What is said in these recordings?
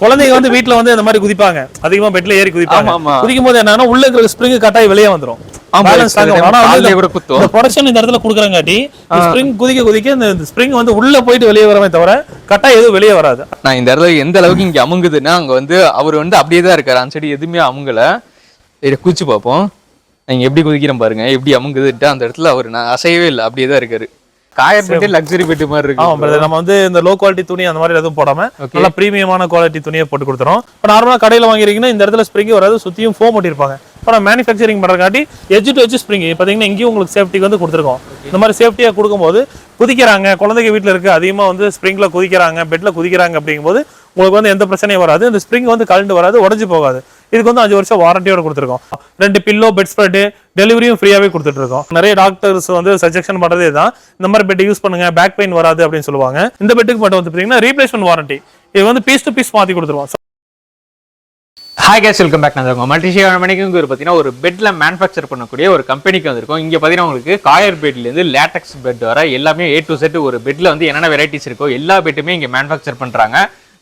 குழந்தைங்க வந்து வீட்ல வந்து இந்த மாதிரி குதிப்பாங்க. அதிகமா பெட்ல ஏறி குதிப்பாங்க. குதிக்கும் போது என்னன்னா உள்ள இருக்கிற ஸ்ப்ரிங் கட்டாயி வெளியே வந்துரும். ப்ரொடக்ஷன் இந்த இடத்துல குடுக்குறங்காட்டி ஸ்ப்ரிங் குதிக்க குதிக்க இந்த ஸ்ப்ரிங் வந்து உள்ள போயிட்டு வெளியே வரவே தவிர கட்டாய் எதுவும் வெளியே வராது. நான் இந்த இடத்துல எந்த அளவுக்கு இங்க அமுங்குதுன்னா அங்க வந்து அவர் வந்து அப்படியே தான் இருக்காரு. அந்த சைடு எதுவுமே அமுங்கல. இதை குதிச்சு பார்ப்போம். நீங்க எப்படி குதிக்கிறேன் பாருங்க. எப்படி அமுங்குதுட்டு அந்த இடத்துல அவர் நான் அசையவே இல்லை. அப்படியே தான் இருக்காரு. காயர் பெட்டு லக்ஸரி பெட்டு மாதிரி ஆமா இருக்கு brother. நம்ம வந்து இந்த லோ குவாலிட்டி துணி அந்த மாதிரி எதுவும் போடாம. நல்லா பிரீமியமான குவாலிட்டி துணியை போட்டு கொடுத்துறோம். இப்போ நார்மலா கடையில வாங்கிருக்கீங்கன்னா இந்த இடத்துல ஸ்ப்ரிங் வராது சுத்தியும் ஃபோம் ஒட்டிருப்பாங்க இப்போ நம்ம மேனுஃபேக்சரிங் பண்றங்காட்டி எஜ் டு எஜ் ஸ்ப்ரிங் பாத்தீங்கன்னா இங்கேயும் உங்களுக்கு சேஃப்டிக்கு வந்து கொடுத்துருக்கோம். இந்த மாதிரி சேஃப்டியா கொடுக்கும்போது குதிக்கிறாங்க. குழந்தைங்க வீட்ல இருக்கு அதிகமா வந்து ஸ்ப்ரிங்ல குதிக்கிறாங்க பெட்ல குதிக்கிறாங்க அப்படிங்கும்போது உங்களுக்கு வந்து எந்த பிரச்சனையும் வராது. இந்த ஸ்ப்ரிங் வந்து கலண்டு வராது உடஞ்சி போகாது. இதுக்கு வந்து அஞ்சு வருஷம் வாரண்டியோட கொடுத்துருக்கோம். ரெண்டு பில்லோ பெட் ஸ்ப்ரெட்டு டெலிவரியும் ஃப்ரீயாகவே கொடுத்துட்டு இருக்கோம் நிறைய டாக்டர்ஸ் வந்து சஜெக்ஷன் பண்ணுறதே தான் இந்த மாதிரி பெட் யூஸ் பண்ணுங்க பேக் பெயின் வராது அப்படின்னு சொல்லுவாங்க. இந்த பெட்டுக்கு மட்டும் வந்து பார்த்தீங்கன்னா ரீப்ளேஸ்மெண்ட் வாரண்டி இது வந்து பீஸ் டு பீஸ் மாற்றி கொடுத்துருவோம். ஹாய் கேஸ் வெல்கம் பேக் நான் இருக்கோம் மல்டிஷியா மணிக்கு ஒரு பார்த்தீங்கன்னா ஒரு பெட்டில் மேனுஃபேக்சர் பண்ணக்கூடிய ஒரு கம்பெனிக்கு வந்திருக்கும். இங்கே பார்த்தீங்கன்னா உங்களுக்கு காயர் பெட்லேருந்து லேட்டக்ஸ் பெட் வர எல்லாமே ஏ டு செட் ஒரு பெட்டில் வந்து என்னென்ன வெரைட்டிஸ் இருக்கோ எல்லா பெட்டுமே இங்கே மேனுஃபேக்சர் பண்ணுறாங்க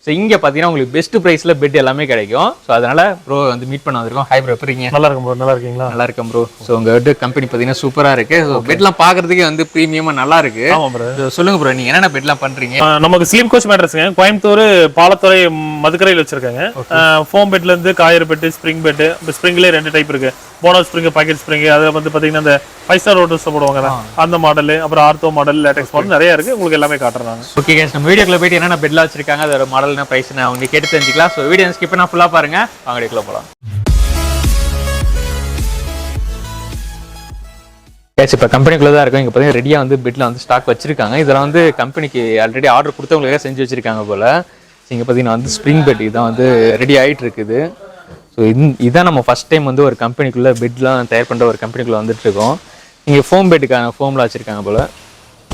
ஸோ இங்க பார்த்தீங்கன்னா உங்களுக்கு பெஸ்ட் ப்ரைஸ்ல பெட் எல்லாமே கிடைக்கும். ஸோ அதனால ப்ரோ வந்து மீட் பண்ண வந்திருக்கோம். ஹாய் ப்ரோ எப்படிங்க நல்லா இருக்கும் bro. நல்லா இருக்கீங்களா? நல்லா இருக்கேன் ப்ரோ ஸோ உங்க பெட் கம்பெனி பார்த்தீங்கன்னா சூப்பரா இருக்கு. ஸோ பெட்லாம் பார்க்கறதுக்கே வந்து ப்ரீமியமா நல்லா இருக்கு. ஆமா bro. So, சொல்லுங்க ப்ரோ நீங்க என்னென்ன பெட்லாம் பண்றீங்க? ஆஹ் நமக்கு ஸ்லீப் கோச் மேட்ரஸ்ங்க கோயம்புத்தூர் பாலத்துறை மதுக்கரையில் வச்சிருக்காங்க. ஃபோம் பெட்ல இருந்து காயர் பெட் ஸ்ப்ரிங் பெட் ஸ்ப்ரிங்லேயே ரெண்டு டைப் இருக்கு. போனஸ் ஸ்ப்ரிங் பாக்கெட் ஸ்ப்ரிங் அதில் வந்து பாத்தீங்கன்னா இந்த ஃபைவ் ஸ்டார் ரோட்டர்ஸ் போடுவாங்க அந்த மாடல் அப்புறம் ஆர்த்தோ மாடல் லேட்டெக்ஸ் மாடல் நிறைய இருக்கு. உங்களுக்கு எல்லாமே காட்டுறாங்க ஓகே நம்ம வீடியோக்குள்ள போயிட்டு என்னென்ன பெட்லாம் வச்சிருக்காங்க அதோட மாடல் என்ன பிரைஸ் அவங்க கேட்டு தெரிஞ்சுக்கலாம். ஸோ வீடியோ ஸ்கிப் பண்ணால் ஃபுல்லாக பாருங்கள் வாங்க வீடியோக்குள்ள போகலாம் கேஸ் இப்போ கம்பெனிக்குள்ளே தான் இருக்கும். இங்கே பார்த்தீங்கன்னா ரெடியாக வந்து பெட்டில் வந்து ஸ்டாக் வச்சிருக்காங்க. இதெல்லாம் வந்து கம்பெனிக்கு ஆல்ரெடி ஆர்டர் கொடுத்தவங்களுக்காக செஞ்சு வச்சிருக்காங்க போல். இங்கே பார்த்தீங்கன்னா வந்து ஸ்ப்ரிங் பெட் இதான் வந்து ரெடி ஆகிட்டு இருக்குது. ஸோ இதான் நம்ம ஃபர்ஸ்ட் டைம் வந்து ஒரு கம்பெனிக்குள்ளே பெட்லாம் தயார் பண்ணுற ஒரு கம்பெனிக்குள்ளே வந்துட்டுருக்கோம். இங்கே ஃபோம் பெட்டுக்கான ஃபோம்லாம் வச்சுருக்காங்க போல்.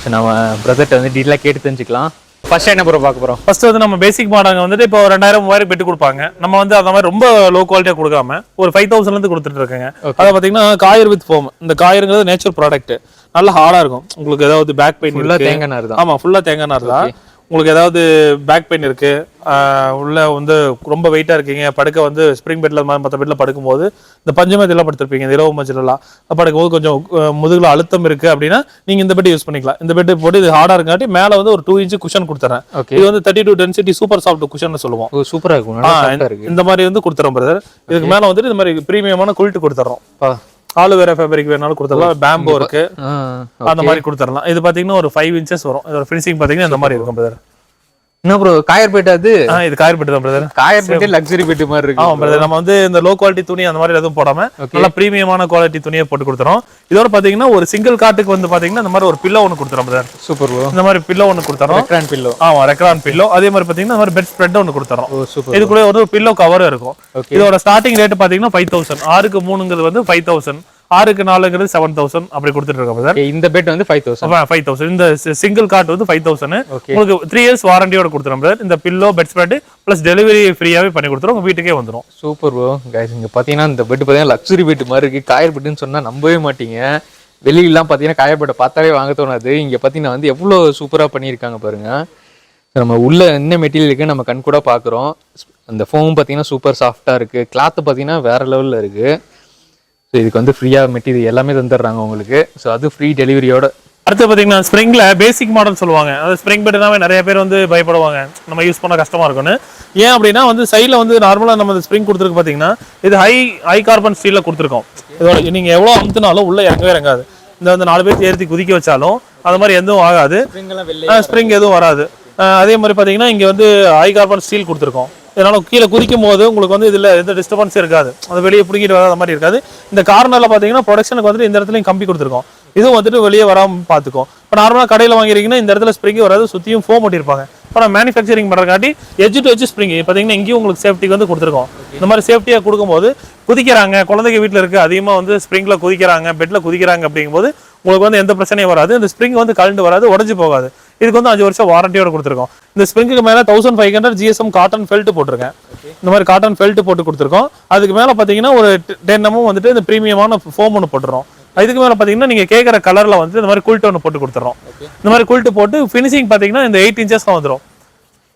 ஸோ நம்ம பிரதர்கிட்ட வந்து டீட்டெயிலாக கேட்டு தெரிஞ்சுக்கலாம். ஃபர்ஸ்ட் என்ன ப்ரோ பார்க்க போகிறோம் ஃபர்ஸ்ட் வந்து நம்ம பேசிக் மாடங்க வந்துட்டு இப்போ ரெண்டாயிரம் மூவாயிரம் பெட்டு கொடுப்பாங்க. நம்ம வந்து அந்த மாதிரி ரொம்ப லோ குவாலிட்டியா கொடுக்காம ஒரு ஃபைவ் தௌசண்ட்ல இருந்து கொடுத்துட்டு இருக்காங்க. அதை பாத்தீங்கன்னா காயர் வித் ஃபோம் இந்த காயருங்கிறது நேச்சர் ப்ராடக்ட் நல்ல ஹார்டா இருக்கும். உங்களுக்கு ஏதாவது பேக் பெயின் ஃபுல்லாக தேங்காய் நார் தான். ஆமா ஃபுல்லா தேங்காய் நார் தான். உங்களுக்கு ஏதாவது பேக் பெயின் இருக்கு ஆஹ் உள்ள வந்து ரொம்ப வெயிட்டா இருக்கீங்க படுக்க வந்து ஸ்ப்ரிங் பெட்ல மற்ற பெட்ல படுக்கும்போது இந்த பஞ்சமத்திலாம் படுத்திருப்பீங்க இந்த இரவு மஞ்சள் படுக்கும்போது கொஞ்சம் முதுகுல அழுத்தம் இருக்கு அப்படின்னா நீங்க இந்த பெட் யூஸ் பண்ணிக்கலாம். இந்த பெட் போட்டு இது ஹார்டா இருக்காட்டி மேல வந்து ஒரு டூ இன்ச் குஷன் கொடுத்துறேன். ஓகே இது வந்து thirty two density super soft cushion சொல்லுவோம். சூப்பராக இருக்கும். இந்த மாதிரி வந்து கொடுத்துறோம் பிரதர் இதுக்கு மேல வந்துட்டு இந்த மாதிரி பிரீமியமான குல்ட்டு கொடுத்துறோம். பா ஆலு வேற ஃபேப்ரிக் வேணாலும் கொடுத்துடலாம். பேம்போ இருக்கு. அந்த மாதிரி கொடுத்துடலாம். இது பாத்தீங்கன்னா ஒரு ஃபைவ் இன்ச்சஸ் வரும். இதோட ஃபினிஷிங் பாத்தீங்கன்னா இந்த மாதிரி இருக்கும் பிரதர் என்ன ப்ரோ காயர் பெட் அது இது காயர் பெட்டு தான் பிரதர் காயர் பெட்டே லக்ஸரி பெட் மாதிரி இருக்கு ஆமா பிரதர் நம்ம வந்து இந்த லோ குவாலிட்டி துணி அந்த மாதிரி எதுவும் போடாம நல்லா பிரீமியமான குவாலிட்டி துணியை போட்டு கொடுத்துறோம். இதோட பாத்தீங்கன்னா ஒரு சிங்கிள் காட்டுக்கு வந்து பாத்தீங்கன்னா இந்த மாதிரி ஒரு பில்லோ ஒன்று கொடுத்துறோம் பிரதர் சூப்பர் ப்ரோ இந்த மாதிரி பில்லோ ஒன்று கொடுத்துறோம். ரெக்ரான் பில்லோ ஆமா ரெக்ரான் பில்லோ அதே மாதிரி பாத்தீங்கன்னா இந்த மாதிரி பெட் ஸ்ப்ரெட் ஒன்று கொடுத்துறோம். சூப்பர் இதுக்குள்ள ஒரு பில்லோ கவரும் இருக்கும். இதோட ஸ்டார்டிங் ரேட் பாத்தீங்கன்னா ஃபைவ் தௌசண்ட் ஆறுக்கு மூணுங்கிறது வந்து ஃபைவ் தௌசண்ட் ஆறுக்கு நாலுங்கிறது செவன் தௌசண்ட் அப்படி கொடுத்துட்டு இருக்கோம் பிரதர் இந்த பெட் வந்து ஃபைவ் தௌசண்ட் ஃபைவ் தௌசண்ட் இந்த சிங்கிள் கார்ட் வந்து ஃபைவ் தௌசண்ட். உங்களுக்கு த்ரீ இயர்ஸ் வாரண்டியோட கொடுத்துரும் பிரதர் இந்த pillow bed spread plus delivery ஃப்ரீயாவே பண்ணி கொடுத்துரும் உங்க வீட்டுக்கே வந்துரும். சூப்பர் ப்ரோ கைஸ் இங்க பாத்தீங்கன்னா இந்த பெட் பாத்தீங்கன்னா லக்ஸரி பெட் மாதிரி இருக்கு. காயர் பெட்னு சொன்னா நம்பவே மாட்டீங்க. வெளியிலாம் பாத்தீங்கன்னா காயர் பெட்டை பார்த்தாலே வாங்க தோணாது. இங்க பாத்தீங்கன்னா வந்து எவ்வளவு சூப்பரா பண்ணியிருக்காங்க பாருங்க. நம்ம உள்ள என்ன மெட்டீரியல் இருக்கு நம்ம கண் கூட பாக்குறோம். அந்த ஃபோம் பாத்தீங்கன்னா சூப்பர் சாஃப்டா இருக்கு. கிளாத் பாத்தீங்கன்னா வேற லெவல்ல இருக்கு. ஸோ இதுக்கு வந்து ஃப்ரீயா மெட்டீரியல் எல்லாமே தந்துடுறாங்க உங்களுக்கு. ஸோ அது ஃப்ரீ டெலிவரியோட அடுத்து பாத்தீங்கன்னா ஸ்ப்ரிங்ல பேசிக் மாடல் சொல்லுவாங்க. அது ஸ்ப்ரிங் பெட்னாவே நிறைய பேர் வந்து பயப்படுவாங்க. நம்ம யூஸ் பண்ண கஷ்டமா இருக்கும்னு. ஏன் அப்படின்னா வந்து சைடில் வந்து நார்மலா நம்ம ஸ்ப்ரிங் கொடுத்துருக்கு பாத்தீங்கன்னா இது ஹை ஹை கார்பன் ஸ்டீல்ல கொடுத்துருக்கோம். இதோட நீங்க எவ்வளவு அமுத்துனாலும் உள்ள இறங்கவே இறங்காது. இந்த வந்து நாலு பேர் ஏற்றி குதிக்க வச்சாலும் அது மாதிரி எதுவும் ஆகாது. ஸ்ப்ரிங் எதுவும் வராது. அதே மாதிரி பாத்தீங்கன்னா இங்க வந்து ஹை கார்பன் ஸ்டீல் கொடுத்துருக்கோம். இதனால் கீழே குதிக்கும் போது உங்களுக்கு வந்து இதில் எந்த டிஸ்டர்பன்ஸ் இருக்காது. அது வெளியே பிடிக்கிட்டு வராத மாதிரி இருக்காது. இந்த கார்னரில் பார்த்தீங்கன்னா ப்ரொடக்ஷனுக்கு வந்துட்டு இந்த இடத்துலையும் கம்பி கொடுத்துருக்கோம். இதுவும் வந்துட்டு வெளியே வராமல் பார்த்துக்கும் இப்போ நார்மலாக கடையில் வாங்கிருக்கீங்கன்னா இந்த இடத்துல ஸ்ப்ரிங் வராது சுற்றியும் ஃபோம் ஒட்டியிருப்பாங்க. இப்போ நான் மேனுஃபேக்சரிங் பண்ணுறக்காட்டி எஜ் டு எஜ் ஸ்ப்ரிங் பார்த்தீங்கன்னா இங்கேயும் உங்களுக்கு சேஃப்டிக்கு வந்து கொடுத்துருக்கோம். இந்த மாதிரி சேஃப்டியாக கொடுக்கும்போது குதிக்கிறாங்க குழந்தைங்க வீட்டில் இருக்க அதிகமாக வந்து ஸ்ப்ரிங்கில் குதிக்கிறாங்க பெட்டில் குதிக்கிறாங்க அப்படிங்கும்போது உங்களுக்கு வந்து எந்த பிரச்சனையும் வராது. இந்த ஸ்ப்ரிங் வந்து கழண்டு வராது உடஞ்சு போகாது. இதுக்கு வந்து அஞ்சு வருஷம் வாரண்டியோட கொடுத்துருக்கோம். இந்த ஸ்ப்ரிங்குக்கு மேல thousand five hundred GSM cotton felt போட்டிருக்கேன். இந்த மாதிரி காட்டன் ஃபெல்ட் போட்டு கொடுத்துருக்கோம். அதுக்கு மேல பாத்தீங்கன்னா ஒரு டென் எம்எம் வந்துட்டு இந்த பிரீமியமான ஃபோம் ஒன்று போட்டுறோம் இதுக்கு மேல பாத்தீங்கன்னா நீங்க கேட்குற கலர்ல வந்து இந்த மாதிரி குல்ட் ஒன்று போட்டு கொடுத்துறோம் இந்த மாதிரி குல்ட் போட்டு ஃபினிஷிங் பாத்தீங்கன்னா இந்த எயிட் இன்ச்சஸ்ல வந்துடும்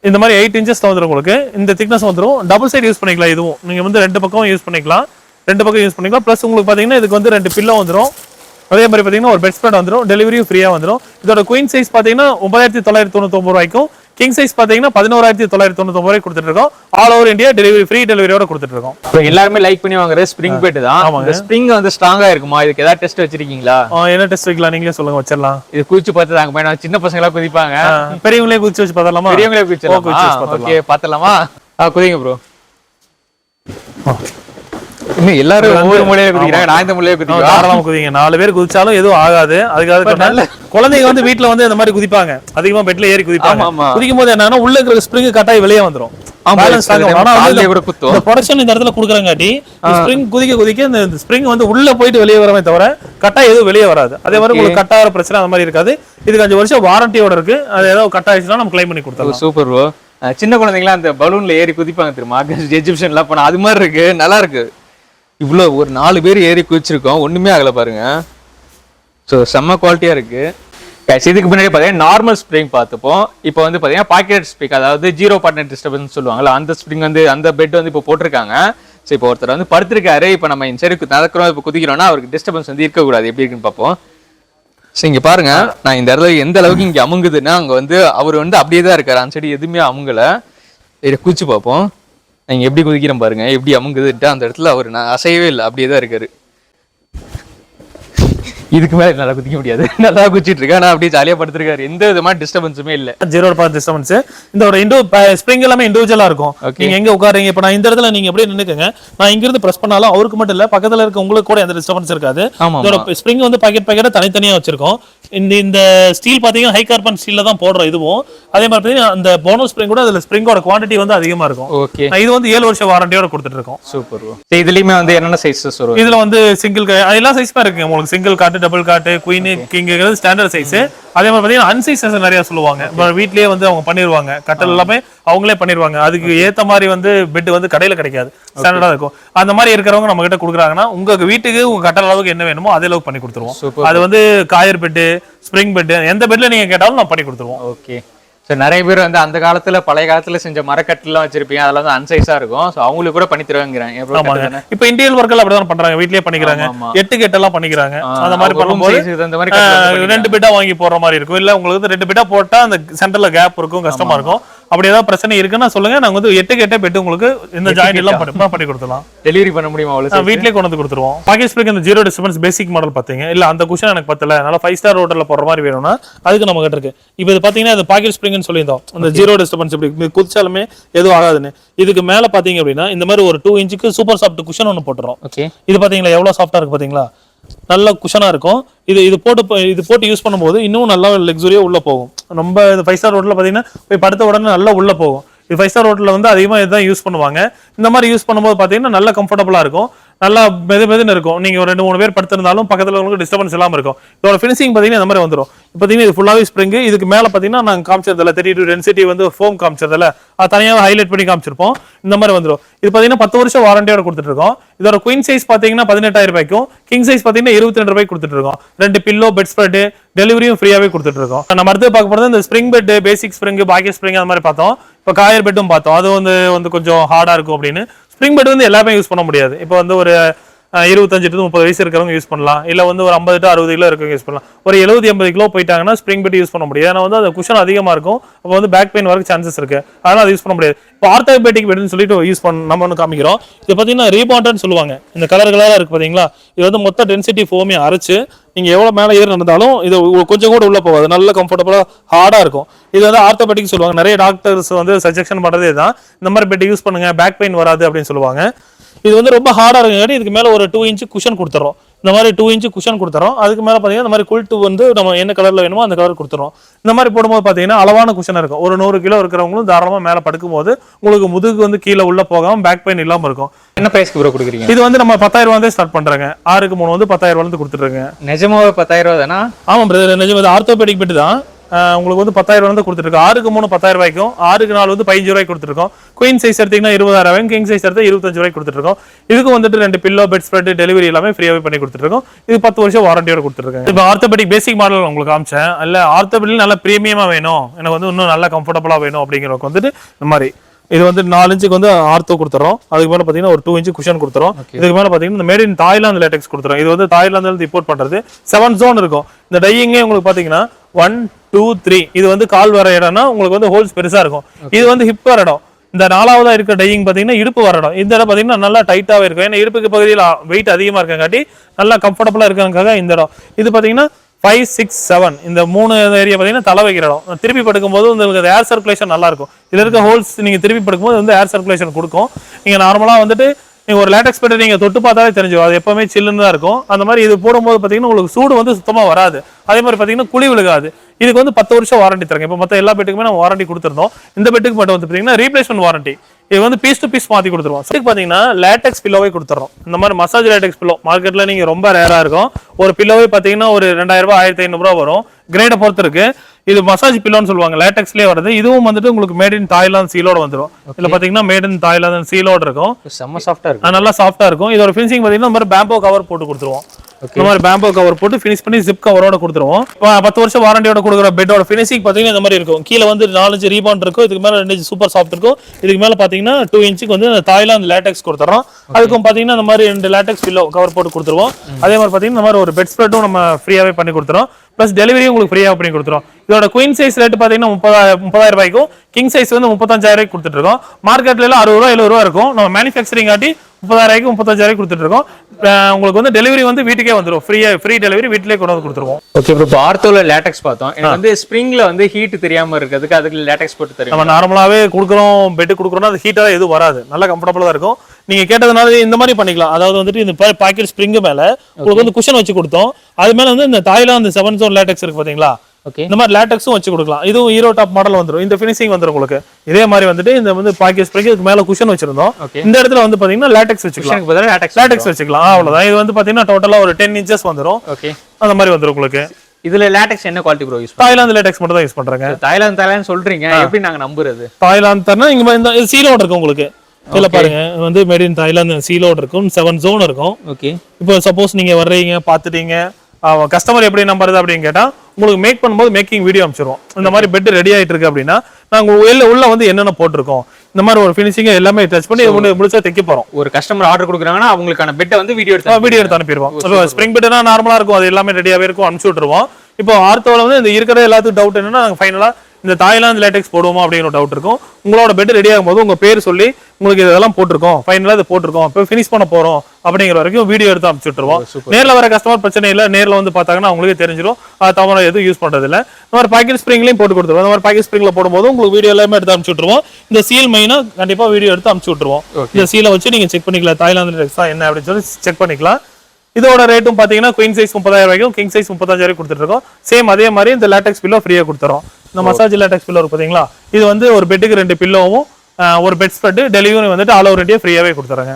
இந்த மாதிரி எயிட் இன்ச்சஸ் வந்துடும் உங்களுக்கு. இந்த திக்னஸ் வந்துடும் டபுள் சைடு யூஸ் பண்ணிக்கலாம் இதுவும். நீங்க வந்து ரெண்டு பக்கம் யூஸ் பண்ணிக்கலாம். ரெண்டு பக்கம் யூஸ் பண்ணிக்கலாம். ப்ளஸ் உங்களுக்கு பாத்தீங்கன்னா இதுக்கு வந்து ரெண்டு பில்லோ வந்துடும் அதே மாதிரி பாத்தீங்கன்னா ஒரு பெட் ஸ்ப்ரெட் வந்துடும் டெலிவரியும் ஃப்ரீயா வந்துடும் இதோட குயின் சைஸ் பாத்தீங்கன்னா ஒன்பதாயிரத்தி தொள்ளாயிரத்தி தொண்ணூத்தி ரூபாய்க்கும் கிங் சைஸ் பாத்தீங்கன்னா பதினோராயிரத்தி தொள்ளாயிரத்தி தொண்ணூத்தி ரூபாய் கொடுத்துட்டு இருக்கோம் all over India delivery free டெலிவரியோட கொடுத்துட்டு இருக்கோம் இப்போ எல்லாருமே லைக் பண்ணி வாங்குற ஸ்ப்ரிங் பெட் தான். ஆமாங்க. ஸ்ப்ரிங் வந்து ஸ்ட்ராங்கா இருக்குமா? இதுக்கு ஏதாவது டெஸ்ட் வச்சிருக்கீங்களா? என்ன டெஸ்ட் வைக்கலாம்? நீங்களே சொல்லுங்க வச்சிடலாம். இது குதிச்சு பார்த்து தாங்க பையன் சின்ன பசங்க எல்லாம் குதிப்பாங்க பெரியவங்களே குதிச்சு வச்சு பார்த்தலாமா பெரியவங்களே குதிச்சு. ஓகே பார்த்தலாமா குதிங்க ப்ரோ இன்னும் எல்லாரும் ஒவ்வொரு மூலையில குதிக்கிறாங்க. நான் இந்த ஆ, குதிக்கிறேன் தாராளமா குதிங்க. நாலு பேர் குதிச்சாலும் எதுவும் ஆகாது. அதுக்காக. குழந்தைங்க வந்து வீட்ல வந்து இந்த மாதிரி குதிப்பாங்க. அதிகமா பெட்ல ஏறி குதிப்பாங்க. குதிக்கும் போது என்னன்னா உள்ள இருக்கிற ஸ்ப்ரிங் கட்டாயி வெளியே வந்துரும். ப்ரொடக்ஷன் இந்த இடத்துல குடுக்குறாங்காட்டி ஸ்ப்ரிங் குதிக்க குதிக்க இந்த ஸ்ப்ரிங் வந்து உள்ள போயிட்டு வெளியே வரவே தவிர கட்டா எதுவும் வெளியே வராது. அதே மாதிரி உங்களுக்கு கட்டாகிற பிரச்சனை அந்த மாதிரி இருக்காது. இதுக்கு அஞ்சு வருஷம் வாரண்டியோட இருக்கு. அது ஏதாவது கட் ஆயிடுச்சுன்னா நம்ம கிளைம் பண்ணி கொடுத்துடலாம். சூப்பர் ப்ரோ சின்ன குழந்தைங்களாம் அந்த பலூன்ல ஏறி குதிப்பாங்க தெரியுமா? எஜிபிஷன் எல்லாம் பண்ண அது மாதிரி இருக்கு. நல்லா இருக்கு. இவ்வளோ ஒரு நாலு பேர் ஏறி குதிச்சிருக்கோம். ஒன்றுமே ஆகலை பாருங்க. ஸோ செம்ம குவாலிட்டியாக இருக்குது இதுக்கு முன்னாடி பார்த்தீங்கன்னா நார்மல் ஸ்ப்ரிங் பார்த்துப்போம். இப்போ வந்து பார்த்தீங்கன்னா பாக்கெட் ஸ்ப்ரிங் அதாவது ஜீரோ பார்ட்னர் டிஸ்டர்பன்ஸ் சொல்லுவாங்கல்ல அந்த ஸ்ப்ரிங் வந்து அந்த பெட் வந்து இப்போ போட்டிருக்காங்க. ஸோ இப்போ ஒருத்தர் வந்து படுத்திருக்காரு. இப்போ நம்ம இந்த சைடு நடக்கிறோம். இப்போ குதிக்கிறோம்னா அவருக்கு டிஸ்டர்பன்ஸ் வந்து இருக்கக்கூடாது. எப்படி இருக்குன்னு பார்ப்போம். ஸோ இங்கே பாருங்க. நான் இந்த இடத்துல எந்த அளவுக்கு இங்கே அமுங்குதுன்னா அங்கே வந்து அவர் வந்து அப்படியே தான் இருக்காரு. அந்த சைடு எதுவுமே அமுங்கலை. இதை குதிச்சு பார்ப்போம். நீங்கள் எப்படி குதிக்கிறேன் பாருங்க எப்படி அமுங்குதுட்டு அந்த இடத்துல அவர் நான் அசையவே இல்லை அப்படியே தான் இருக்காரு. இதுக்கு மேல நல்லா குதிக்க முடியாது. நல்லா குதிச்சிட்டு இருக்கேன். அப்படியே ஜாலியா படுத்திருக்காரு. எந்த விதமான டிஸ்டர்பன்ஸுமே இல்ல. ஜீரோ பார்ட் டிஸ்டர்பன்ஸ் இந்த ஒரு இண்டோ ஸ்ப்ரிங் எல்லாமே இண்டிவிஜுவலா இருக்கும். Okay. நீங்க எங்க உட்காருங்க இப்ப நான் இந்த இடத்துல நீங்க அப்படியே நின்னுக்கங்க. நான் இங்க இருந்து பிரஸ் பண்ணாலும் அவருக்கு மட்டும் இல்ல பக்கத்துல இருக்க உங்களுக்கு கூட எந்த டிஸ்டர்பன்ஸ் இருக்காது. இதோட ஸ்ப்ரிங் வந்து பாக்கெட் பாக்கெட்டா தனித்தனியா வச்சிருக்கோம். இந்த இந்த ஸ்டீல் பாத்தீங்கன்னா ஹை கார்பன் ஸ்டீல்ல தான் போடுறோம் இதுவும். அதே மாதிரி அந்த போனஸ் ஸ்ப்ரிங் கூட அதுல ஸ்ப்ரிங்கோட குவாண்டிட்டி வந்து அதிகமா இருக்கும். ஓகே இது வந்து ஏழு வருஷம் வாரண்டியோட கொடுத்துட்டு இருக்கோம். சூப்பர் இதுலயுமே வந்து என்னென்ன சைஸஸ் வரும்? இதுல வந்து சிங்கிள் எல்லா சைஸுமே இருக்கு உங்களுக்கு சிங்கிள் காட்டு டபுள் காட்டு குயின் கிங்கிறது ஸ்டாண்டர்ட் சைஸ் அதே மாதிரி பாத்தீங்கன்னா அன்சைஸஸ் நிறைய சொல்லுவாங்க. வீட்லயே வந்து அவங்க பண்ணிடுவாங்க கட்டல் எல்லாமே அவங்களே பண்ணிடுவாங்க அதுக்கு ஏத்த மாதிரி வந்து பெட் வந்து கடையில கிடைக்காது. ஸ்டாண்டர்டா இருக்கும். அந்த மாதிரி இருக்கிறவங்க நம்ம கிட்ட கொடுக்குறாங்கன்னா உங்க வீட்டுக்கு உங்க கட்டல் அளவுக்கு என்ன வேணுமோ அதே அளவுக்கு பண்ணி கொடுத்துருவோம். அது வந்து காயர் பெட்டு ஸ்ப்ரிங் பெட் எந்த பெட்ல நீங்க கேட்டாலும் நான் பண்ணி கொடுத்துருவோம். ஓகே ஸோ நிறைய பேர் வந்து அந்த காலத்துல பழைய காலத்துல செஞ்ச மரக்கட்டுலாம் வச்சிருப்பீங்க. அதெல்லாம் வந்து அன்சைஸா இருக்கும். ஸோ அவங்களுக்கு கூட பண்ணி தருவாங்கிறாங்க. தானே? இப்போ இன்டீரியல் ஒர்க் எல்லாம் அப்படிதான் பண்றாங்க. வீட்லயே பண்ணிக்கிறாங்க. எட்டு கெட்டெல்லாம் பண்ணிக்கிறாங்க. அந்த மாதிரி பண்ணும்போது தகுந்த மாதிரி. ரெண்டு பெட்டா வாங்கி போடுற மாதிரி இருக்கும். இல்ல உங்களுக்கு ரெண்டு பெட்டா போட்டா அந்த சென்டர்ல கேப் இருக்கும் கஷ்டமா இருக்கும். அப்படி ஏதாவது பிரச்சனை இருக்குன்னா சொல்லுங்க. நாங்க வந்து எட்டு கெட்ட பெட்டு உங்களுக்கு இந்த ஜாயின் எல்லாம் பண்ணி பண்ணி கொடுத்துலாம் டெலிவரி பண்ண முடியுமா size? வீட்லயே கொண்டு வந்து கொடுத்துருவோம். பாக்கெட் ஸ்ப்ரிங் இந்த ஜீரோ டிஸ்டர்பன்ஸ் பேசிக் மாடல் பாத்தீங்க இல்ல அந்த குஷன் எனக்கு பத்தல. அதனால ஃபைவ் ஸ்டார் ஹோட்டல்ல போடுற மாதிரி வேணும்னா அதுக்கு நம்ம கிட்ட இருக்கு. இப்போ இது பாத்தீங்கன்னா இது பாக்கெட் ஸ்ப்ரிங்னு சொல்லியிருந்தோம். அந்த ஜீரோ டிஸ்டர்பன்ஸ் இப்படி குதிச்சாலுமே எதுவும் ஆகாதுன்னு. இதுக்கு மேல பாத்தீங்க அப்படின்னா இந்த மாதிரி ஒரு டூ இன்ச்சுக்கு சூப்பர் சாஃப்ட் குஷன் ஒன்று போட்டுறோம். ஓகே இது பாத்தீங்களா எவ்வளவு சாஃப்டா இருக்கு பாத்தீங்களா நல்ல குஷனாக இருக்கும். இது இது போட்டு இது போட்டு யூஸ் பண்ணும்போது இன்னும் நல்லா லக்ஸுரியாக உள்ளே போகும். ரொம்ப இது ஃபைவ் ஸ்டார் ரோட்டில் பார்த்தீங்கன்னா போய் படுத்த உடனே நல்லா உள்ளே போகும். இது ஃபைவ் ஸ்டார் ரோட்டில் வந்து அதிகமாக இதுதான் யூஸ் பண்ணுவாங்க. இந்த மாதிரி யூஸ் பண்ணும்போது பார்த்தீங்கன்னா நல்ல கம்ஃபர்டபுளாக இருக்கும். நல்லா மெது மெதுன்னு இருக்கும். நீங்கள் ஒரு ரெண்டு மூணு பேர் படுத்திருந்தாலும் பக்கத்தில் உங்களுக்கு டிஸ்டர்பன்ஸ் இல்லாமல் இருக்கும். இதோட ஃபினிஷிங் பார்த்தீங்கன்னா இந்த மாதிரி வந்துரும். இப்போ பாத்தீங்கன்னா இது ஃபுல்லாகவே ஸ்ப்ரிங் இதுக்கு மேலே பார்த்தீங்கன்னா நாங்கள் காமிச்சதில்ல. தேர்ட்டி டூ டென்சிட்டி வந்து ஃபோம் காமிச்சதில்ல. அது தனியாக ஹைலைட் பண்ணி காமிச்சிருப்போம். இந்த மாதிரி வந்துரும். இது பார்த்தீங்கன்னா பத்து வருஷம் வாரண்டியோட கொடுத்துட்ருக்கோம் இதோட குயின் சைஸ் பார்த்தீங்கன்னா பதினெட்டாயிரம் ரூபாய்க்கும் கிங் சைஸ் பார்த்தீங்கன்னா இருபத்தி ரெண்டு ரூபாய்க்கு கொடுத்துட்ருக்கோம் ரெண்டு பில்லோ பெட் ஸ்ப்ரெட் டெலிவரியும் ஃப்ரீயாகவே கொடுத்துட்ருக்கோம் நம்ம அடுத்து பார்க்க போகிறது இந்த spring bed basic spring pocket spring அந்த மாதிரி பார்த்தோம். இப்போ காயர் பெட்டும் பார்த்தோம். அது வந்து வந்து கொஞ்சம் ஹார்டாக இருக்கும் அப்படின்னு. ஸ்ப்ரிங் பெட் வந்து எல்லாமே யூஸ் பண்ண முடியாது. இப்போ வந்து ஒரு இருபத்தஞ்சு டு முப்பது வயசு இருக்கிறவங்க யூஸ் பண்ணலாம். இல்லை வந்து ஒரு ஐம்பது டு அறுபது கிலோ இருக்கவங்க யூஸ் பண்ணலாம். ஒரு எழுபது எண்பது கிலோ போயிட்டாங்கன்னா ஸ்ப்ரிங் பெட் யூஸ் பண்ண முடியாது. ஏன்னா வந்து அந்த குஷன் அதிகமாக இருக்கும். அப்போ வந்து பேக் பெயின் வரக்கு சான்சஸ் இருக்கு. அதனால் அது யூஸ் பண்ண முடியாது. இப்போ ஆர்த்தோபேட்டிக் பெட்னு சொல்லிட்டு யூஸ் பண்ண நம்ம ஒன்று காமிக்கிறோம். இது பார்த்தீங்கன்னா ரீபாண்ட்னு சொல்லுவாங்க. இந்த கலர் கலராக இருக்கு பார்த்தீங்களா இது வந்து மொத்த டென்சிட்டி ஃபோமே அரைச்சு நீங்கள் எவ்வளோ மேலே ஏறி நடந்தாலும் இது கொஞ்சம் கூட உள்ளே போகாது. நல்ல கம்ஃபர்டபுளாக ஹார்டாக இருக்கும். இது வந்து ஆர்த்தோபேட்டிக் சொல்லுவாங்க. நிறைய டாக்டர்ஸ் வந்து சஜெக்ஷன் பண்ணுறதே தான் இந்த மாதிரி பெட் யூஸ் பண்ணுங்கள் பேக் பெயின் வராது அப்படின்னு சொல்லுவாங்க. இது வந்து ரொம்ப ஹார்டா இருக்குங்காட்டி இதுக்கு மேல ஒரு டூ இன்ச் குஷன் கொடுத்துறோம். இந்த மாதிரி டூ இன்ச் குஷன் கொடுத்துறோம். அதுக்கு மேல பாத்தீங்கன்னா இந்த மாதிரி குல்ட்டு வந்து நம்ம என்ன கலர்ல வேணுமோ அந்த கலர் கொடுத்துறோம். இந்த மாதிரி போடும்போது பாத்தீங்கன்னா அளவான குஷன் இருக்கும். ஒரு நூறு கிலோ இருக்கிறவங்களும் தாராளமா மேல படுக்கும் போது உங்களுக்கு முதுகு வந்து கீழே உள்ள போகாம பேக் பெயின் இல்லாம இருக்கும். என்ன பிரைஸ்க்கு ப்ரோ கொடுக்குறீங்க? இது வந்து நம்ம பத்தாயிரம் ரூபாய் ஸ்டார்ட் பண்றாங்க. ஆறுக்கு மூணு வந்து பத்தாயிரம் ரூபாய் கொடுத்துட்டு நிஜமாவே பத்தாயிரம் ரூபா தானா ஆமா பிரதர் நிஜம் இது ஆர்த்தோபெடிக் பெட் தான். உங்களுக்கு வந்து பத்தாயிரம் ரூபாய் வந்து கொடுத்துருக்கோம் ஆறுக்கு மூணு பத்தாயிரம் ரூபாய்க்கும் ஆறுக்கு நாலு வந்து பதினஞ்சு ரூபாய்க்கு கொடுத்துருக்கோம் குயின் சைஸ் எடுத்தீங்கன்னா இருபதாயிரம் ரூபாய் கிங் சைஸ் எடுத்தால் இருபத்தஞ்சு ரூபாய்க்கு கொடுத்துருக்கோம் இதுக்கு வந்துட்டு ரெண்டு பில்லோ பெட் ஸ்ப்ரெட் டெலிவரி எல்லாமே ஃப்ரீயாகவே பண்ணி கொடுத்துருக்கோம் இது பத்து வருஷம் வாரண்டியோட கொடுத்துருக்கோம் இப்போ ஆர்த்தபெடிக் பேசிக் மாடல் உங்களுக்கு காமிச்சேன். இல்லை ஆர்த்தபெடிக் நல்லா ப்ரீமியமாக வேணும். எனக்கு வந்து இன்னும் நல்லா கம்ஃபர்டபுளாக வேணும் அப்படிங்கிறவங்க வந்துட்டு இந்த மாதிரி. இது வந்து நாலு இன்ச்சுக்கு வந்து ஆர்த்தோ கொடுத்துறோம். அதுக்கு மேல பாத்தீங்கன்னா ஒரு டூ இன்ச்சு குஷன் கொடுத்துறோம். இதுக்கு மேல பாத்தீங்கன்னா இந்த மேட் இன் தாய்லாந்து லேட்டெக்ஸ் கொடுத்துறோம். இது வந்து தாய்லாந்துல இருந்து இம்போர்ட் பண்றது. செவன் ஜோன் இருக்கும். இந்த டையிங்கே உங்களுக்கு பாத்தீங்கன்னா ஒன் டூ த்ரீ இது வந்து கால் வர இடம்னா உங்களுக்கு வந்து ஹோல்ஸ் பெருசா இருக்கும். இது வந்து ஹிப் வர இடம். இந்த நாலாவதா இருக்க டையிங் பாத்தீங்கன்னா இடுப்பு வர இடம். இந்த இடம் பாத்தீங்கன்னா நல்லா டைட்டாவே இருக்கும். ஏன்னா இடுப்புக்கு பகுதியில் வெயிட் அதிகமா இருக்கங்காட்டி நல்லா கம்ஃபர்டபுளா இருக்கறதுக்காக இந்த இடம். இது பாத்தீங்கன்னா ஃபைவ் சிக்ஸ் செவன் இந்த மூணு ஏரியா பார்த்தீங்கன்னா தலை வைக்கிற இடம். திருப்பி படுக்கும்போது உங்களுக்கு ஏர் சர்க்குலேஷன் நல்லாயிருக்கும். இதில் இருக்க ஹோல்ஸ் நீங்கள் திருப்பி படுக்கும்போது வந்து ஏர் சர்க்குலேஷன் கொடுக்கும். நீங்கள் நார்மலாக வந்துட்டு நீங்கள் ஒரு லேட்டக்ஸ் பெட்டை நீங்கள் தொட்டு பார்த்தாலே தெரிஞ்சுக்கோ அது எப்போவுமே சில்லுன்னு தான் இருக்கும். அந்த மாதிரி இது போடும்போது பார்த்தீங்கன்னா உங்களுக்கு சூடு வந்து சுத்தமாக வராது. அதே மாதிரி பார்த்தீங்கன்னா குழி விழுகாது. இதுக்கு வந்து பத்து வருஷம் வாரண்டி தரங்க. இப்போ மற்ற எல்லா பெட்டுக்குமே நம்ம வாரண்டி கொடுத்துருந்தோம். இந்த பெட்டுக்கு மட்டும் வந்து பார்த்தீங்கன்னா ரீப்ளேஸ்மெண்ட் வாரண்டி இது வந்து பீஸ் டு பீஸ் மாத்தி கொடுத்துருவோம். இதுக்கு பாத்தீங்கன்னா லேட்டெக்ஸ் பில்லோவே கொடுத்துறோம். இந்த மாதிரி மசாஜ் லேட்டெக்ஸ் பில்லோ மார்க்கெட்ல நீங்க ரொம்ப ரேரா இருக்கும். ஒரு பில்லோவே பாத்தீங்கன்னா ஒரு ரெண்டாயிரம் ரூபாய் ஆயிரத்தி ஐநூறு ரூபாய் வரும். கிரேடை பொறுத்து இருக்கு. இது மசாஜ் பில்லோன்னு சொல்லுவாங்க. லேட்டெக்ஸ்லயே வருது இதுவும் வந்துட்டு உங்களுக்கு மேட் இன் தாய்லாந்து சீலோட வந்துரும். இதுல பாத்தீங்கன்னா மேட் இன் தாய்லாந்து சீலோட இருக்கும். செம்ம சாஃப்டா இருக்கு. அது நல்லா சாஃப்டா இருக்கும். இதோட ஃபினிஷிங் பாத்தீங்கன்னா இந்த மாதிரி பேம்போ கவர் போட்டு கொடுத்துருவோம். இந்த மாதிரி பேம்போ கவர் போட்டு ஃபினிஷ் பண்ணி ஜிப் கவரோட கொடுத்துருவோம். பத்து வருஷம் வாரண்டியோட கொடுக்குற பெட்டோட ஃபினிஷிங் பாத்தீங்கன்னா இந்த மாதிரி இருக்கும். கீழே வந்து நாலஞ்சு ரீபாண்ட் இருக்கும். இதுக்கு மேல ரெண்டு சூப்பர் சாஃப்ட் இருக்கும். இதுக்கு மேல பாத்தீங்கன்னா டூ இன்ச்சுக்கு வந்து தாய்லாந்து லேட்டெக்ஸ் கொடுத்துறோம். அதுக்கும் பாத்தீங்கன்னா இந்த மாதிரி ரெண்டு லேட்டெக்ஸ் பில்லோ கவர் போட்டு கொடுத்துருவோம். அதே மாதிரி பாத்தீங்கன்னா இந்த மாதிரி ஒரு பெட் ஸ்ப்ரெட்டும் நம்ம ஃப்ரீயாவே பண்ணி கொடுத்துறோம். ப்ளஸ் டெலிவரியும் உங்களுக்கு ஃப்ரீயாக பண்ணி கொடுத்துரும் இதோட குயின் சைஸ் ரேட் பாத்தீங்கன்னா முப்பதாயிரம் முப்பதாயிரம் ரூபாய்க்கும் கிங் சைஸ் வந்து முப்பத்தஞ்சாயிரம் ரூபாய்க்கு கொடுத்துட்டு இருக்கோம் மார்க்கெட்ல எல்லாம் அறுபது ரூபா எழுபது ரூபா இருக்கும். நம்ம மேனுஃபேக்சரிங் காட்டி முப்பதாயிரம் முப்பத்தஞ்சாயிரம் கொடுத்துட்டு இருக்கோம் உங்களுக்கு வந்து டெலிவரி வந்து வீட்டுக்கே வந்துடும் ஃப்ரீயா ஃப்ரீ டெலிவரி வீட்டிலே கொண்டு வந்து கொடுத்துருவோம். ஓகே ப்ரோ இப்போ ஆர்த்தோல லேட்டெக்ஸ் பார்த்தோம். எனக்கு வந்து ஸ்ப்ரிங்ல வந்து ஹீட் தெரியாம இருக்கிறதுக்கு அதுக்கு லேட்டெக்ஸ் போட்டு தருவீங்க நம்ம நார்மலாவே கொடுக்குறோம் பெட் கொடுக்குறோம்னா அது ஹீட்டாக எதுவும் வராது. நல்லா கம்ஃபர்டபுளாக இருக்கும். நீங்க கேட்டதுனால இந்த மாதிரி பண்ணிக்கலாம். அதாவது வந்துட்டு இந்த பாக்கெட் ஸ்ப்ரிங் மேல உங்களுக்கு வந்து குஷன் வச்சு கொடுத்தோம். அது மேல வந்து இந்த தாய்லாந்து செவன் ஜோன் லேட்டெக்ஸ் இருக்கு பாத்தீங்களா? ஓகே இந்த மாதிரி லேட்டெக்ஸும் வச்சு கொடுக்கலாம். இதுவும் ஹீரோ டாப் மாடல் வந்துரும். இந்த ஃபினிஷிங் வந்துரும் உங்களுக்கு. இதே மாதிரி வந்துட்டு இந்த வந்து பாக்கெட் ஸ்ப்ரிங் இதுக்கு மேல குஷன் வச்சிருந்தோம். இந்த இடத்துல வந்து பாத்தீங்கன்னா லேட்டெக்ஸ் வச்சுக்கலாம். லேட்டெக்ஸ் வச்சுக்கலாம். அவ்வளவுதான். இது வந்து பாத்தீங்கன்னா டோட்டலா ஒரு டென் இன்ச்சஸ் வந்துரும். ஓகே அந்த மாதிரி வந்துரும் உங்களுக்கு. இதுல லேட்டெக்ஸ் என்ன quality bro use Thailand latex மட்டும் தான் யூஸ் பண்றாங்க. தாய்லாந்து தாய்லாந்து சொல்றீங்க. எப்படி நாங்க நம்புறது? தாய்லாந்து தரனா இங்க இந்த சீலோட் இருக்கும் உங்களுக்கு. இதுல பாருங்க. வந்து மேட் இன் தாய்லாந்து சீலோட் இருக்கும். செவன் ஜோன் இருக்கும். ஓகே இப்போ சப்போஸ் நீங்க வர்றீங்க பார்த்துட்டீங்க. கஸ்டமர் எப்படி நம்புறது அப்படின்னு கேட்டா உங்களுக்கு மேக் பண்ணும்போது மேக்கிங் வீடியோ அனுப்பிச்சிருவோம். இந்த மாதிரி பெட் ரெடி ஆயிட்டு இருக்கு அப்படின்னா நாங்க உள்ள உள்ள வந்து என்னென்ன போட்டிருக்கோம் இந்த மாதிரி ஒரு ஃபினிஷிங் எல்லாமே டச் பண்ணி இது முடிச்சா தைக்க போறோம். ஒரு கஸ்டமர் ஆர்டர் கொடுக்குறாங்கன்னா அவங்களுக்கான பெட்டை வந்து வீடியோ எடுத்து வீடியோ எடுத்து அனுப்பிடுவோம். இப்போ ஸ்ப்ரிங் பெட்னா நார்மலா இருக்கும் அது எல்லாமே ரெடியாவே இருக்கும் அனுப்பிச்சு விட்டுருவோம். இப்போ ஆர்த்தோல வந்து இந்த இருக்கிற எல்லாத்துக்கும் டவுட் என்னன்னா நாங்க ஃபைனலா இந்த தாய்லாந்து லேட்டெக்ஸ் போடுவோமா அப்படிங்கிற டவுட் இருக்கும். உங்களோட பெட் ரெடி ஆகும்போது உங்க பேர் சொல்லி உங்களுக்கு இதெல்லாம் போட்டிருக்கோம். ஃபைனலா இது போட்டிருக்கோம். இப்போ ஃபினிஷ் பண்ண போறோம் அப்படிங்கிற வரைக்கும் வீடியோ எடுத்து அனுப்பிச்சு விட்டுருவோம். நேர்ல வர கஸ்டமர் பிரச்சனை இல்ல. நேர்ல வந்து பார்த்தாங்கன்னா அவங்களுக்கே தெரிஞ்சிடும் தவிர எதுவும் யூஸ் பண்றது இல்ல இந்த மாதிரி பாக்கெட் ஸ்ப்ரிங்லையும் போட்டு கொடுத்துருவோம். இந்த மாதிரி பாக்கெட் ஸ்ப்ரிங்ல போடும்போது உங்களுக்கு வீடியோ எல்லாமே எடுத்து அனுப்பிச்சு விட்டுருவோம். இந்த சீல் மெயினா கண்டிப்பா வீடியோ எடுத்து அனுப்பிச்சு விட்டுருவோம். இந்த சீலை வச்சு நீங்க செக் பண்ணிக்கலாம் தாய்லாந்து லேட்டெக்ஸ் தான் என்ன அப்படின்னு சொல்லி செக் பண்ணிக்கலாம். இதோட ரேட்டும் பாத்தீங்கன்னா குயின் சைஸ் முப்பதாயிரம் ரூபாய்க்கும் கிங் சைஸ் முப்பத்தஞ்சாயிரம் கொடுத்துட்டு இருக்கோம். சேம் அதே மாதிரி இந்த லேட்டெக்ஸ் பில்லோ ஃப்ரீயா கொடுத்துறோம். இந்த மசாஜ் லேட்டெக்ஸ் பில்லோ இருக்கு பாத்தீங்களா? இது வந்து ஒரு பெட்டுக்கு ரெண்டு பில்லோவும் ஒரு பெட் ஸ்ப்ரெட் டெலிவரி வந்துட்டு ஆல் ஓவர் இந்தியா ஃப்ரீயாவே கொடுத்துறாங்க.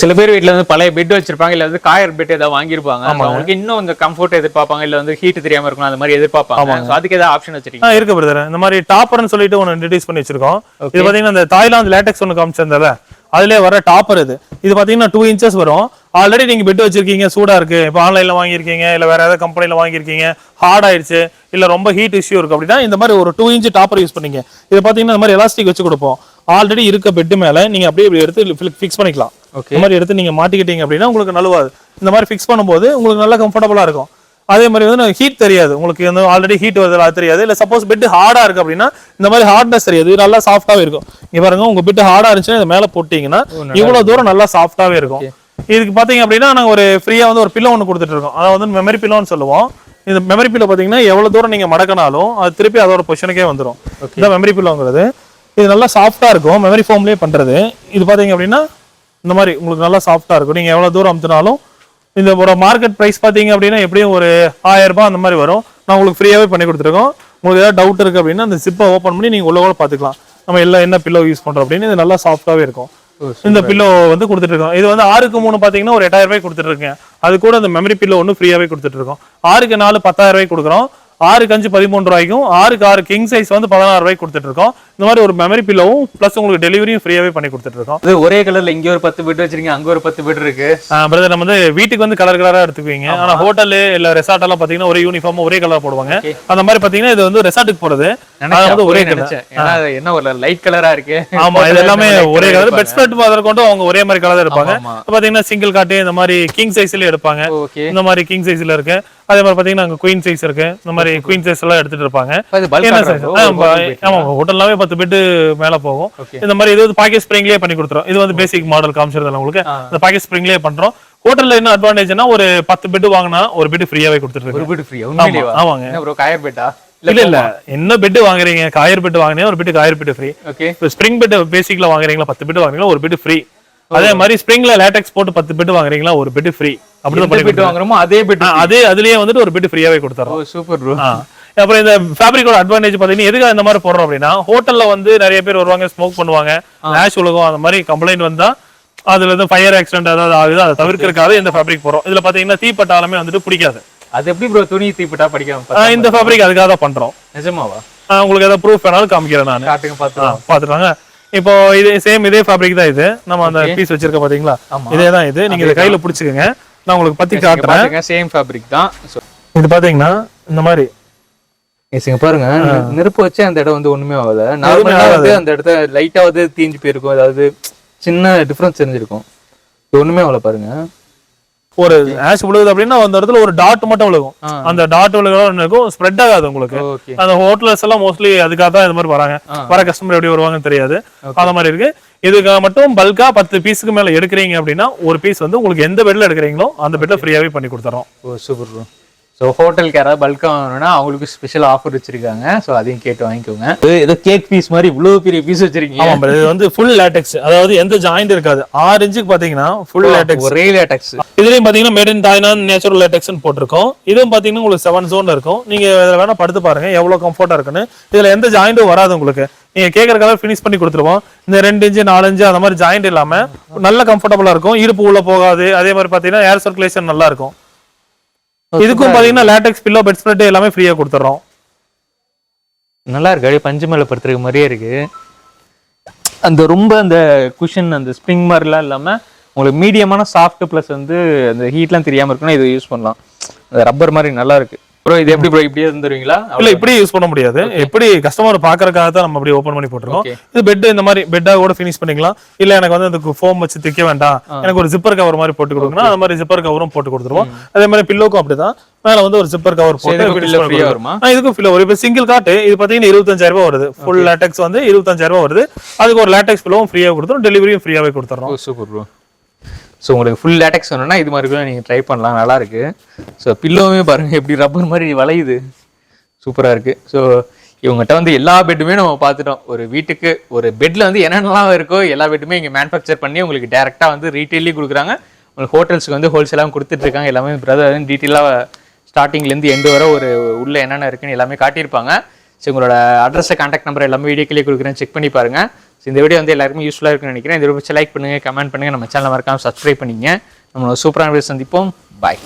சில பேர் வீட்ல வந்து பழைய பெட் வச்சிருப்பாங்க இல்ல வந்து காயர் பெட் ஏதாவது வாங்கியிருப்பாங்க. So அவங்களுக்கு இன்னும் இந்த கம்ஃபர்ட் எதிர்பார்ப்பாங்க இல்ல வந்து ஹீட் தெரியாம இருக்கணும் அந்த மாதிரி எதிர்பார்ப்பாங்க. அதுக்கு ஏதாவது ஆப்ஷன் வச்சிருக்கீங்க இருக்கு பிரதர் இந்த மாதிரி டாப்பர்னு சொல்லிட்டு ஒன்று இன்ட்ரடியூஸ் பண்ணி வச்சிருக்கோம். இது பாத்தீங்கன்னா இந்த தாய்லாந்து லேட்டெக்ஸ் ஒன்று காமிச்சிருந்தல அதுலயே வர டாப்பர் இது. இது பாத்தீங்கன்னா டூ இன்ச்சஸ் வரும். ஆல்ரெடி நீங்க பெட் வச்சிருக்கீங்க சூடா இருக்கு. இப்போ ஆன்லைன்ல வாங்கியிருக்கீங்க இல்ல வேற ஏதாவது கம்பெனில வாங்கியிருக்கீங்க ஹார்ட் ஆயிடுச்சு இல்ல ரொம்ப ஹீட் இஷ்யூ இருக்கு அப்படின்னா இந்த மாதிரி ஒரு டூ இன்ச் டாப்பர் யூஸ் பண்ணீங்க. இது பாத்தீங்கன்னா இந்த மாதிரி எலாஸ்டிக் வச்சு கொடுப்போம். ஆல்ரெடி இருக்க பெட் மேல நீங்க அப்படியே இப்படி எடுத்து ஃபிக்ஸ் பண்ணிக்கலாம். Okay. இந்த மாதிரி எடுத்து நீங்க மாட்டிக்கிட்டீங்க அப்படின்னா உங்களுக்கு நழுவாது. இந்த மாதிரி ஃபிக்ஸ் பண்ணும்போது உங்களுக்கு நல்லா கம்ஃபர்டபுளா இருக்கும். அதே மாதிரி வந்து ஹீட் தெரியாது. உங்களுக்கு வந்து ஆல்ரெடி ஹீட் வருது அது தெரியாது. இல்ல சப்போஸ் பெட் ஹார்டா இருக்கு அப்படின்னா இந்த மாதிரி ஹார்ட்னஸ் தெரியாது. நல்லா சாஃப்டாவே இருக்கும். இங்க பாருங்க உங்க பெட் ஹார்டா இருந்துச்சுன்னா இது மேல போட்டீங்கன்னா இவ்வளவு தூரம் நல்லா சாஃப்டாவே இருக்கும். இதுக்கு பாத்தீங்க அப்படின்னா நாங்க ஒரு ஃப்ரீயா வந்து ஒரு பில்லோ ஒன்று கொடுத்துட்டு இருக்கோம். அதாவது வந்து மெமரி பில்லோன்னு சொல்லுவோம். இந்த மெமரி பில்லோ பாத்தீங்கன்னா எவ்வளவு தூரம் நீங்க மடக்கினாலும் அது திருப்பி அதோட பொசிஷனுக்கே வந்துடும் இந்த மெமரி பில்லோங்கிறது இது நல்லா சாஃப்டா இருக்கும். மெமரி ஃபோம்லயே பண்றது. இது பாத்தீங்க அப்படின்னா இந்த மாதிரி உங்களுக்கு நல்லா சாஃப்டா இருக்கும். நீங்க எவ்வளவு தூரம் அமுத்தினாலும் இந்த ஒரு மார்க்கெட் பிரைஸ் பாத்தீங்க அப்படின்னா எப்படியும் ஒரு ஆயிரம் ரூபாய் அந்த மாதிரி வரும். நான் உங்களுக்கு ஃப்ரீயாவே பண்ணி கொடுத்துருக்கோம். உங்களுக்கு ஏதாவது டவுட் இருக்கு அப்படின்னா அந்த சிப்பை ஓப்பன் பண்ணி நீங்க உள்ள கூட பாத்துக்கலாம் நம்ம எல்லாம் என்ன பில்லோ யூஸ் பண்றோம் அப்படின்னு இது நல்லா சாஃப்டாவே இருக்கும். இந்த பில்லோ வந்து கொடுத்துட்டு இருக்கோம். இது வந்து ஆறுக்கு மூணு பாத்தீங்கன்னா ஒரு எட்டாயிரம் ரூபாய் கொடுத்துட்டு இருக்கேன். அது கூட இந்த மெமரி பில்லோ ஒன்று ஃப்ரீயாவே கொடுத்துட்டு இருக்கோம். ஆறுக்கு நாலு பத்தாயிரம் ரூபாய் கொடுக்குறோம். ஆறுக்கு அஞ்சு பதிமூணு ரூபாய்க்கும் ஆறுக்கு ஆறு கிங் சைஸ் வந்து பதினாறு ரூபாய்க்கு கொடுத்துட்டு இருக்கோம் இந்த மாதிரி ஒரு மெமரி பில்லோவும் ப்ளஸ் உங்களுக்கு டெலிவரியும் ஃப்ரீயாவே பண்ணி கொடுத்துட்டு இருக்கோம் இது ஒரே கலர்ல இங்க ஒரு பத்து பெட் வச்சிருக்கீங்க அங்க ஒரு பத்து பெட் இருக்கு. பிரதர் நம்ம வந்து வீட்டுக்கு வந்து கலர் கலரா எடுத்துக்குவீங்க. ஆனா ஹோட்டல் இல்ல ரெசார்ட் எல்லாம் பாத்தீங்கன்னா ஒரே யூனிஃபார்ம் ஒரே கலர் போடுவாங்க. அந்த மாதிரி பாத்தீங்கன்னா இது வந்து ரெசார்ட்டுக்கு போறது வந்து ஒரே கலர் என்ன ஒரு லைட் கலரா இருக்கு. ஆமா இது எல்லாமே ஒரே கலர் பெட் முதல் கொண்டு அவங்க ஒரே மாதிரி கலர் எடுப்பாங்க. பாத்தீங்கன்னா சிங்கிள் காட்டு இந்த மாதிரி கிங் சைஸ்ல எடுப்பாங்க. இந்த மாதிரி கிங் சைஸ்ல இருக்கு. அதே மாதிரி பாத்தீங்கன்னா அங்க குயின் சைஸ் இருக்கு. இந்த மாதிரி குயின் சைஸ் எல்லாம் எடுத்துட்டு இருப்பாங்க. என்ன ஹோட்டல்லாவே பத்து பெட்டு மேல போகும். இந்த மாதிரி இது வந்து பாக்கெட் ஸ்ப்ரிங்லயே பண்ணி கொடுத்துரும். இது வந்து பேசிக் மாடல் காமிச்சிருந்தேன் உங்களுக்கு. இந்த பாக்கெட் ஸ்ப்ரிங்லயே பண்றோம். ஹோட்டல்ல என்ன அட்வான்டேஜ்னா ஒரு பத்து பெட் வாங்கினா ஒரு பெட் ஃப்ரீயாவே கொடுத்துட்டு ஒரு பெட் ஃப்ரீ உண்மையிலேவா? ஆமாங்க. ப்ரோ காயர் பெட்டா இல்ல இல்ல என்ன பெட் வாங்குறீங்க? காயர் பெட் வாங்குனீங்க ஒரு bed coir bed free okay spring bed பேசிக்ல வாங்குறீங்களா பத்து பெட் வாங்குறீங்களா ஒரு பெட் ஃப்ரீ அதே மாதிரி ஸ்ப்ரிங்ல லேட்டெக்ஸ் போட்டு பத்து பெட் வாங்குறீங்களா ஒரு பெட் ஃப்ரீ பண்ணி பெட் வாங்குறோமோ அதே பெட் அதே அதுலயே வந்துட்டு ஒரு பெட் ஃப்ரீயாவே கொடுத்துறோம் சூப்பர் ப்ரோ. அப்புறம் இந்த ஃபேப்ரிக்கோட அட்வான்டேஜ் பாத்தீங்கன்னா எதுக்கு இந்த மாதிரி போடுறோம் அப்படின்னா ஹோட்டல்ல வந்து நிறைய பேர் வருவாங்க ஸ்மோக் பண்ணுவாங்க. ஆஷ் உலகம் அந்த மாதிரி கம்ப்ளைண்ட் வந்தா அதுல இருந்து ஃபயர் ஆக்சிடென்ட் ஏதாவது ஆகுது அதை தவிர்க்கிறதுக்காக இந்த ஃபேப்ரிக் போறோம் இதுல பாத்தீங்கன்னா தீப்பட்டாலுமே வந்துட்டு பிடிக்காது. அது எப்படி ப்ரோ துணி தீப்பிட்டா படிக்காம இந்த ஃபேப்ரிக் அதுக்காக தான் பண்றோம். நிஜமாவா? உங்களுக்கு ஏதாவது ப்ரூஃப் வேணாலும் காமிக்கிறேன் நான். பாத்துட்டாங்க இப்போ இது சேம் இதே ஃபேப்ரிக் தான் இது. நம்ம அந்த பீஸ் வச்சிருக்க பாத்தீங்களா. இதே தான் இது. நீங்க இதை கையில பிடிச்சுக்கோங்க. நான் உங்களுக்கு பத்தி காட்டுறேன். சேம் ஃபேப்ரிக் தான். இது பாத்தீங்கன்னா இந்த மாதிரி. இங்க பாருங்க. நெருப்பு வச்சு அந்த இடம் வந்து ஒண்ணுமே ஆகல. நார்மலா வந்து அந்த இடத்த லைட்டா வந்து தீஞ்சு போயிருக்கும். அதாவது சின்ன டிஃபரன்ஸ் தெரிஞ்சிருக்கும். ஒண்ணுமே ஆகல பாருங்க. ஒரு ஆஷ் விழுகுது அப்படின்னா அந்த இடத்துல ஒரு டாட் மட்டும் விழுகும். அந்த டாட் விழுகும் ஸ்ப்ரெட் ஆகாது உங்களுக்கு. அந்த ஹோட்டல்ஸ் எல்லாம் மோஸ்ட்லி அதுக்காக தான் இது மாதிரி வராங்க. வர கஸ்டமர் எப்படி வருவாங்கன்னு தெரியாது. அந்த மாதிரி இருக்கு. இதுக்கு மட்டும் பல்கா பத்து பீஸுக்கு மேல எடுக்கிறீங்க அப்படின்னா ஒரு பீஸ் வந்து உங்களுக்கு எந்த பெட்ல எடுக்கிறீங்களோ அந்த பெட்ல ஃப்ரீயாவே பண்ணி கொடுத்துறோம். சூப்பர் ப்ரோ ஸோ ஹோட்டலுக்கு யாராவது பல்காக வாங்கணும்னா அவங்களுக்கு ஸ்பெஷல் ஆஃபர் வச்சிருக்காங்க. ஸோ அதையும் கேட்டு வாங்கிக்கோங்க. ஏதோ கேக் பீஸ் மாதிரி இவ்வளோ பெரிய பீஸ் வச்சிருக்கீங்க. ஆமா bro. இது வந்து ஃபுல் லேட்டெக்ஸ் அதாவது எந்த ஜாயிண்ட் இருக்காது. ஆறு இன்ச்சுக்கு பாத்தீங்கன்னா ஃபுல் லேட்டெக்ஸ் ஒரே லேட்டக்ஸ் இதுலயும் பாத்தீங்கன்னா மேட் இன் தாய்லாந்து நேச்சுரல் லேட்டெக்ஸ்னு போட்டிருக்கோம். இதுவும் பாத்தீங்கன்னா உங்களுக்கு செவன் ஜோன் இருக்கும். நீங்க இதுல வேணா படுத்து பாருங்க எவ்வளவு கம்ஃபர்ட்டா இருக்குன்னு. இதுல எந்த ஜாயிண்டும் வராது உங்களுக்கு. நீங்க கேக்குற கலர் ஃபினிஷ் பண்ணி கொடுத்துருவோம். இந்த ரெண்டு இன்ச்சு நாலு இன்ச்சு அந்த மாதிரி ஜாயிண்ட் இல்லாம நல்ல கம்ஃபர்டபுளா இருக்கும். இடுப்பு உள்ள போகாது. அதே மாதிரி பாத்தீங்கன்னா ஏர் சர்க்குலேஷன் நல்லா இருக்கும். இதுக்கும் பாத்தீங்கன்னா லேட்டெக்ஸ் பில்லோ பெட் ஸ்ப்ரெட் எல்லாமே ஃப்ரீயா கொடுத்துறோம். நல்லா இருக்கு. அப்படியே பஞ்சு மேல படுத்துருக்க மாதிரியே இருக்கு. அந்த ரொம்ப அந்த குஷன் அந்த ஸ்ப்ரிங் மாதிரிலாம் இல்லாம உங்களுக்கு மீடியமான சாஃப்ட் ப்ளஸ் வந்து அந்த ஹீட்லாம் தெரியாம இருக்குன்னா இதை யூஸ் பண்ணலாம். அந்த ரப்பர் மாதிரி நல்லா இருக்கு. ப்ரோ இது எப்படி ப்ரோ இப்படியே தந்துருவீங்களா இல்ல இப்படி யூஸ் பண்ண முடியாது. எப்படி கஸ்டமர் பாக்குறதுக்காக தான் நம்ம அப்படி ஓபன் பண்ணி போட்டிருக்கோம். இது பெட் இந்த மாதிரி பெட்டா கூட ஃபினிஷ் பண்ணிக்கலாம். இல்ல எனக்கு வந்து அந்த ஃபோம் வச்சு தைக்க வேண்டாம். எனக்கு ஒரு ஜிப்பர் கவர் மாதிரி போட்டு கொடுக்கணும் அந்த மாதிரி ஜிப்பர் கவரும் போட்டு கொடுத்துருவோம். அதே மாதிரி பில்லோக்கும் அப்படிதான். மேல வந்து ஒரு ஜிப்பர் கவர் போட்டு இதுக்கும் கொடுத்துருவோம். வருமா? இப்போ சிங்கிள் காட்டு இது பாத்தீங்கன்னா இருபத்தஞ்சாயிரம் ரூபாய் வருது. ஃபுல் லேட்டெக்ஸ் வந்து இருபத்தஞ்சாயிரம் ரூபாய் வருது. அதுக்கு ஒரு லேட்டெக்ஸ் பில்லோவும் ஃப்ரீயா கொடுத்துரும். டெலிவரியும் ஃப்ரீயாவே கொடுத்துறோம் சூப்பர் ப்ரோ ஸோ உங்களுக்கு ஃபுல் லேட்டக்ஸ் வேணும்னா இது மாதிரி கூட நீங்கள் ட்ரை பண்ணலாம். நல்லாயிருக்கு ஸோ பில்லோவுமே பாருங்கள் எப்படி ரப்பர் மாதிரி வளையுது. சூப்பராக இருக்குது ஸோ இவங்ககிட்ட வந்து எல்லா பெட்டுமே நம்ம பார்த்துட்டோம். ஒரு வீட்டுக்கு ஒரு பெட்டில் வந்து என்னென்னலாம் இருக்கோ எல்லா பெட்டுமே இங்கே மேனுஃபேக்சர் பண்ணி உங்களுக்கு டேரெக்டாக வந்து ரீட்டெயிலே கொடுக்குறாங்க. உங்களுக்கு ஹோட்டல்ஸ்க்கு வந்து ஹோல்சேலாகவும் கொடுத்துட்ருக்காங்க எல்லாமே பிரதர் டீட்டெயிலாக ஸ்டார்டிங்லேருந்து எண்டு வர ஒரு உள்ளே என்னென்ன இருக்குன்னு எல்லாமே காட்டியிருப்பாங்க. ஸோ உங்களோட அட்ரஸை கான்டாக்ட் நம்பர் எல்லாமே வீடியோக்கிலே கொடுக்குறேன். செக் பண்ணி பாருங்க. ஸோ இந்த வீடியோ வந்து எல்லாருக்குமே யூஸ்ஃபுல்லாக இருக்குன்னு நினைக்கிறேன். இந்த வீடியோ லைக் பண்ணுங்கள் கமெண்ட் பண்ணுங்கள் நம்ம சேனல் மறக்காமல் சப்ஸ்கிரைப் பண்ணிங்க நம்மளோட சூப்பரான வீடியோ சந்திப்போம். பாய்